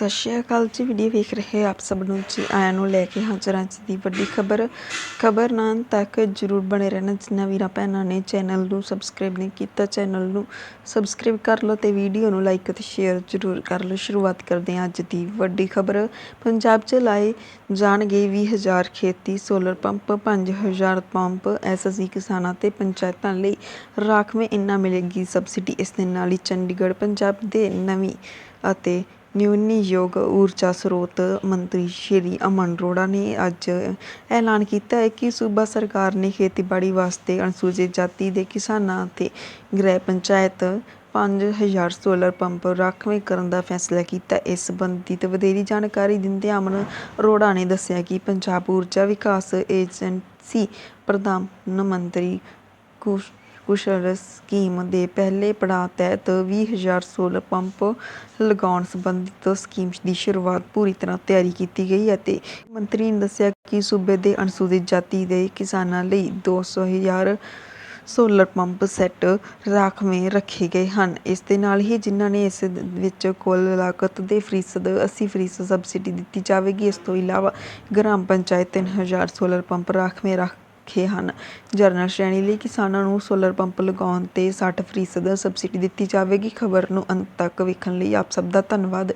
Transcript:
ਸਤਿ ਸ਼੍ਰੀ ਅਕਾਲ ਜੀ ਵੀਡੀਓ ਵੇਖ ਰਹੇ ਆਪ ਸਭ ਨੂੰ ਜੀ। ਆਇਆਂ ਨੂੰ ਲੈ ਕੇ ਹਾਜ਼ਰ ਹਾਂ ਅੱਜ ਦੀ ਵੱਡੀ ਖਬਰ। ਖਬਰ ਨਾਂ ਤੱਕ ਜਰੂਰ ਬਣੇ ਰਹਿਣਾ ਜਿਨ੍ਹਾਂ ਵੀਰਾਂ ਭੈਣਾਂ ਨੇ ਚੈਨਲ ਨੂੰ ਸਬਸਕ੍ਰਾਈਬ ਨਹੀਂ ਕੀਤਾ ਚੈਨਲ ਨੂੰ ਸਬਸਕ੍ਰਾਈਬ ਕਰ ਲਓ ਤੇ ਵੀਡੀਓ ਨੂੰ ਲਾਈਕ ਅਤੇ ਸ਼ੇਅਰ ਜਰੂਰ ਕਰ ਲਓ। ਸ਼ੁਰੂਆਤ ਕਰਦੇ ਹਾਂ ਅੱਜ ਦੀ ਵੱਡੀ ਖਬਰ। ਪੰਜਾਬ 'ਚ ਲਾਏ ਜਾਣਗੇ 20000 ਖੇਤੀ ਸੋਲਰ ਪੰਪ 5000 ਪੰਪ ਐਸਐਸਸੀ ਕਿਸਾਨਾਂ ਤੇ ਪੰਚਾਇਤਾਂ ਲਈ ਰਾਖਵੇਂ ਇੰਨਾ ਮਿਲੇਗੀ ਸਬਸਿਡੀ ਇਸ ਦੇ ਨਾਲ ਹੀ ਚੰਡੀਗੜ੍ਹ, ਪੰਜਾਬ ਦੇ ਨਵੀਂ ਅਤੇ ਨਵੀਨਯੋਗ ਊਰਜਾ ਸਰੋਤ ਮੰਤਰੀ ਸ਼੍ਰੀ ਅਮਨ ਅਰੋੜਾ ਨੇ ਅੱਜ ਐਲਾਨ ਕੀਤਾ ਹੈ ਕਿ ਸੂਬਾ ਸਰਕਾਰ ਨੇ ਖੇਤੀਬਾੜੀ ਵਾਸਤੇ ਅਨੁਸੂਚਿਤ ਜਾਤੀ ਦੇ ਕਿਸਾਨਾਂ ਅਤੇ ਗ੍ਰਹਿ ਪੰਚਾਇਤ ਪੰਜ ਹਜ਼ਾਰ ਸੋਲਰ ਪੰਪ ਰਾਖਵੇਂ ਕਰਨ ਦਾ ਫੈਸਲਾ ਕੀਤਾ। ਇਸ ਸੰਬੰਧਿਤ ਵਧੇਰੀ ਜਾਣਕਾਰੀ ਦਿੰਦਿਆਂ ਅਮਨ ਅਰੋੜਾ ਨੇ ਦੱਸਿਆ ਕਿ ਪੰਜਾਬ ਊਰਜਾ ਵਿਕਾਸ ਏਜੰਸੀ ਪ੍ਰਧਾਨ ਮੰਤਰੀ ਕੁਸ਼ ਕੁਸ਼ਲ ਸਕੀਮ ਦੇ ਪਹਿਲੇ ਪੜਾਅ ਤਹਿਤ ਵੀਹ ਹਜ਼ਾਰ ਸੋਲਰ ਪੰਪ ਲਗਾਉਣ ਸੰਬੰਧਿਤ ਸਕੀਮ ਦੀ ਸ਼ੁਰੂਆਤ ਪੂਰੀ ਤਰ੍ਹਾਂ ਤਿਆਰੀ ਕੀਤੀ ਗਈ ਅਤੇ ਮੰਤਰੀ ਨੇ ਦੱਸਿਆ ਕਿ ਸੂਬੇ ਦੇ ਅਨੁਸੂਚਿਤ ਜਾਤੀ ਦੇ ਕਿਸਾਨਾਂ ਲਈ ਦੋ ਸੌ ਹਜ਼ਾਰ ਸੋਲਰ ਪੰਪ ਸੈੱਟ ਰਾਖਵੇਂ ਰੱਖੇ ਗਏ ਹਨ। ਇਸ ਦੇ ਨਾਲ ਹੀ ਜਿਨ੍ਹਾਂ ਨੇ ਇਸ ਵਿੱਚ ਕੁੱਲ ਲਾਗਤ ਦੇ ਫੀਸਦ 80 ਫੀਸਦ ਸਬਸਿਡੀ ਦਿੱਤੀ ਜਾਵੇਗੀ, ਇਸ ਤੋਂ ਇਲਾਵਾ ਗ੍ਰਾਮ ਪੰਚਾਇਤ 3000 ਸੋਲਰ ਪੰਪ ਰਾਖਵੇਂ ਰੱਖ ਹਨ। ਜਨਰਲ ਸ਼੍ਰੇਣੀ ਲਈ ਕਿਸਾਨਾਂ ਨੂੰ ਸੋਲਰ ਪੰਪ ਲਗਾਉਣ ਤੇ ਸੱਠ ਫੀਸਦ ਸਬਸਿਡੀ ਦਿੱਤੀ ਜਾਵੇਗੀ। ਖਬਰ ਨੂੰ ਅੰਤ ਤੱਕ ਵੇਖਣ ਲਈ ਆਪ ਸਭ ਦਾ ਧੰਨਵਾਦ।